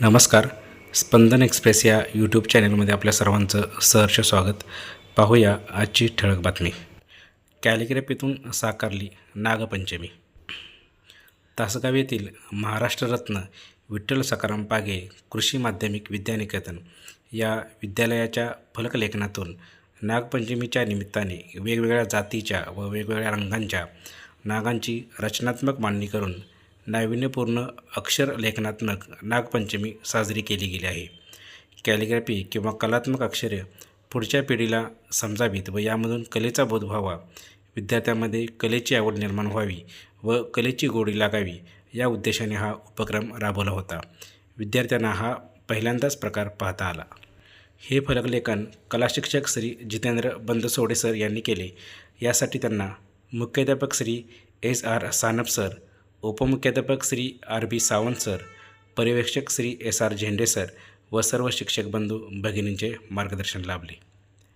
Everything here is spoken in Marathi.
नमस्कार. स्पंदन एक्सप्रेस या यूट्यूब चॅनलमध्ये आपल्या सर्वांचं सहर्ष स्वागत. पाहूया आजची ठळक बातमी. कॅलिग्रेपीतून साकारली नागपंचमी. तासगाव येथील महाराष्ट्ररत्न विठ्ठल सकाराम पागे कृषी माध्यमिक विद्यानिकेतन या विद्यालयाच्या फलकलेखनातून नागपंचमीच्या निमित्ताने वेगवेगळ्या जातीच्या व वेगवेगळ्या रंगांच्या नागांची रचनात्मक मांडणी करून नाविन्यपूर्ण अक्षर लेखनात्मक नागपंचमी साजरी केली गेली आहे. कॅलिग्राफी किंवा कलात्मक अक्षरे पुढच्या पिढीला समजावीत व यामधून कलेचा बोध व्हावा. विद्यार्थ्यांमध्ये कलेची आवड निर्माण व्हावी व कलेची गोडी लागावी या उद्देशाने हा उपक्रम राबवला होता. विद्यार्थ्यांना हा पहिल्यांदाच प्रकार पाहता आला. हे फलकलेखन कलाशिक्षक श्री जितेंद्र बंदसोडे सर यांनी केले. यासाठी त्यांना मुख्याध्यापक Shri S R Sanap sir उपमुख्याध्यापक Shri R B Sawant sir पर्यवेक्षक Shri S R Zende sir व सर्व शिक्षक बंधू भगिनींचे मार्गदर्शन लाभले.